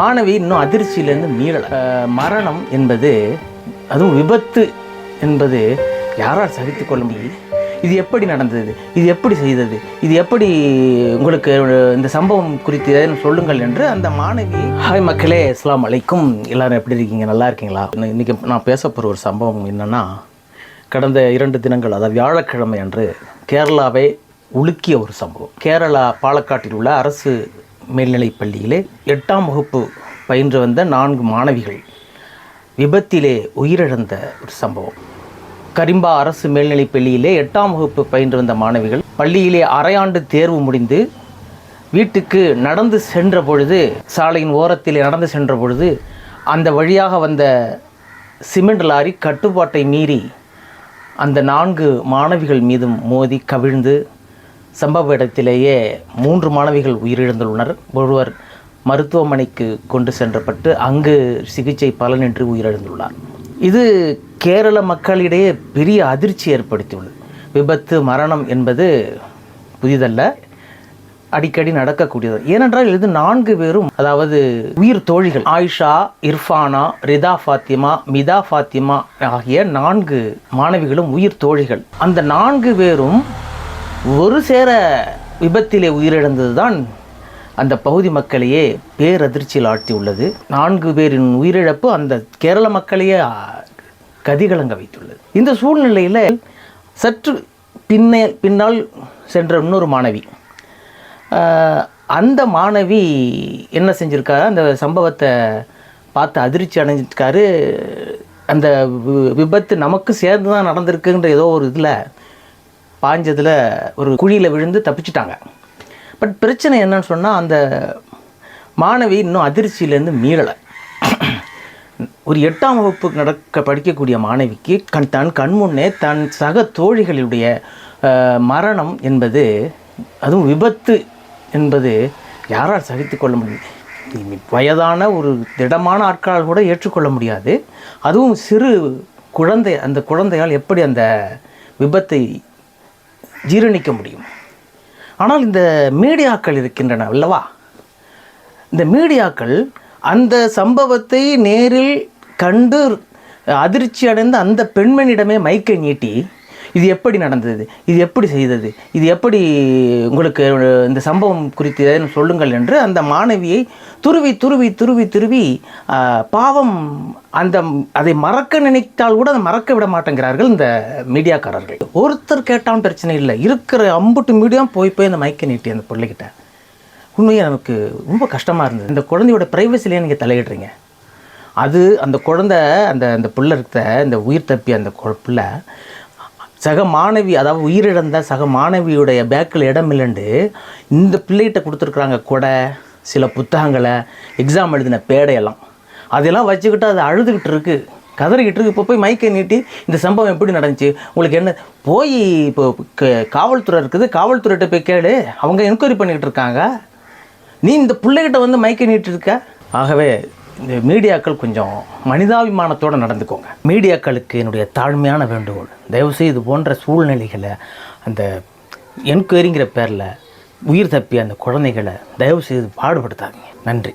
மாணவி இன்னும் அதிர்ச்சியிலேருந்து மீளல மரணம் என்பது அதுவும் விபத்து என்பது யாரால் சகித்து கொள்ள முடியும்? இது எப்படி நடந்தது? இது எப்படி செய்தது? இது எப்படி உங்களுக்கு இந்த சம்பவம் குறித்து ஏதேனும் சொல்லுங்கள் என்று அந்த மாணவி ஹாய் மக்களே இஸ்லாம் அலைக்கும். எல்லாரும் எப்படி இருக்கீங்க? நல்லா இருக்கீங்களா? இன்ன- இன்னைக்கு நான் பேச போகிற ஒரு சம்பவம் என்னன்னா கடந்த இரண்டு தினங்கள் அதாவது வியாழக்கிழமை அன்று கேரளாவை உலுக்கிய ஒரு சம்பவம். கேரளா பாலக்காட்டில் உள்ள அரசு மேல்நிலைப் பள்ளியிலே எட்டாம் வகுப்பு பயின்று வந்த நான்கு மாணவிகள். விபத்திலே உயிரிழந்த ஒரு சம்பவம். கரிம்பா அரசு மேல்நிலைப் பள்ளியிலே எட்டாம் வகுப்பு பயின்று வந்த மாணவிகள் பள்ளியிலே அரையாண்டு தேர்வு முடிந்து வீட்டுக்கு நடந்து சென்ற பொழுது சாலையின் ஓரத்தில் நடந்து சென்ற பொழுது அந்த வழியாக வந்த சிமெண்ட் லாரி கட்டுப்பாட்டை மீறி அந்த நான்கு மாணவிகள் மீதும் மோதி கவிழ்ந்து சம்பவ இடத்திலேயே மூன்று மாணவிகள் உயிரிழந்துள்ளனர். ஒருவர் மருத்துவமனைக்கு கொண்டு சென்றப்பட்டு அங்கு சிகிச்சை பலனின்றி உயிரிழந்துள்ளார். இது கேரள மக்களிடையே பெரிய அதிர்ச்சி ஏற்படுத்தியுள்ளது. விபத்து மரணம் என்பது புதிதல்ல. அடிக்கடி நடக்கக்கூடியது. ஏனென்றால் இது நான்கு பேரும் அதாவது உயிர் தோழிகள் ஆயிஷா இர்ஃபானா ரிதா ஃபாத்திமா மிதா ஃபாத்திமா ஆகிய நான்கு மாணவிகளும் உயிர் தோழிகள். அந்த நான்கு பேரும் ஒரு சேர விபத்திலே உயிரிழந்தது தான் அந்த பகுதி மக்களையே பேரதிர்ச்சியில் ஆழ்த்தியுள்ளது நான்கு பேரின் உயிரிழப்பு அந்த கேரள மக்களையே கதிகலங்க வைத்துள்ளது. இந்த சூழ்நிலையில் சற்று பின்னே பின்னால் சென்ற இன்னொரு மாணவி. அந்த மாணவி என்ன செஞ்சுருக்காரு அந்த சம்பவத்தை பார்த்து அதிர்ச்சி அடைஞ்சிருக்காரு. அந்த வி- விபத்து நமக்கு சேர்ந்து தான் நடந்திருக்குன்ற ஏதோ ஒரு இதில் பாஞ்சதில் ஒரு குழியில் விழுந்து தப்பிச்சிட்டாங்க. பட் பிரச்சனை என்னன்னு சொன்னால் அந்த மாணவி இன்னும் அதிர்ச்சியிலேருந்து மீளலை ஒரு எட்டாம் வகுப்பு நடக்க படிக்கக்கூடிய மாணவிக்கு கண் தன் கண்முன்னே தன் சக தோழிகளுடைய மரணம் என்பது அதுவும் விபத்து என்பது யாரால் சகித்து கொள்ள முடியும்? வயதான ஒரு திடமான ஆட்களால் கூட ஏற்றுக்கொள்ள முடியாது. அதுவும் சிறு குழந்தை அந்த குழந்தையால் எப்படி அந்த விபத்தை ஜீரணிக்க முடியும். ஆனால் இந்த மீடியாக்கள் இருக்கின்றன அல்லவா? இந்த மீடியாக்கள் அந்த சம்பவத்தை நேரில் கண்டு அதிர்ச்சி அடைந்த அந்த பெண்மணியிடமே மைக்கை நீட்டி இது எப்படி நடந்தது? இது எப்படி செய்தது? இது எப்படி உங்களுக்கு இந்த சம்பவம் குறித்து ஏதேனும் சொல்லுங்கள் என்று அந்த மாணவியை துருவி துருவி துருவி துருவி பாவம் அந்த அதை மறக்க நினைத்தால் கூட அதை மறக்க விட மாட்டேங்கிறார்கள் இந்த மீடியாக்காரர்கள். ஒருத்தர் கேட்டாலும் பிரச்சனை இல்லை. இருக்கிற அம்புட்டு மீடியா போய் போய் அந்த மைக்கை நீட்டி அந்த பிள்ளைகிட்ட. உண்மையாக நமக்கு ரொம்ப கஷ்டமாக இருந்தது. இந்த குழந்தையோட ப்ரைவசிலேயே நீங்கள் தலையிடுறீங்க. அது அந்த குழந்தை அந்த அந்த பிள்ளை இருக்க இந்த உயிர் தப்பி அந்த கொ- பிள்ளை சக மாணவி அதாவது உயிரிழந்த சக மாணவியுடைய பேக்கில் இடம் இல்லைண்டு இந்த பிள்ளைகிட்ட கொடுத்துருக்குறாங்க கொடை சில புத்தகங்களை எக்ஸாம் எழுதின பேடையெல்லாம். அதெல்லாம் வச்சுக்கிட்டு அது அழுதுகிட்டு இருக்குது கதறிக்கிட்டு இருக்கு. இப்போ போய் மைக்கை நீட்டி இந்த சம்பவம் எப்படி நடந்துச்சு? உங்களுக்கு என்ன போய் இப்போ காவல்துறை இருக்குது. காவல்துறைகிட்ட போய் கேளு. அவங்க என்கொயரி பண்ணிக்கிட்டு இருக்காங்க. நீ இந்த பிள்ளைகிட்ட வந்து மைக்கை நீட்டிருக்க? ஆகவே இந்த மீடியாக்கள் கொஞ்சம் மனிதாபிமானத்தோடு நடந்துக்கோங்க. மீடியாக்களுக்கு என்னுடைய தாழ்மையான வேண்டுகோள். தயவுசெய்து இது போன்ற சூழ்நிலைகளை அந்த என்கொயரிங்கிற பேரில் உயிர் தப்பி அந்த குழந்தைகளை தயவுசெய்து பாடுபடுத்தாதீங்க. நன்றி.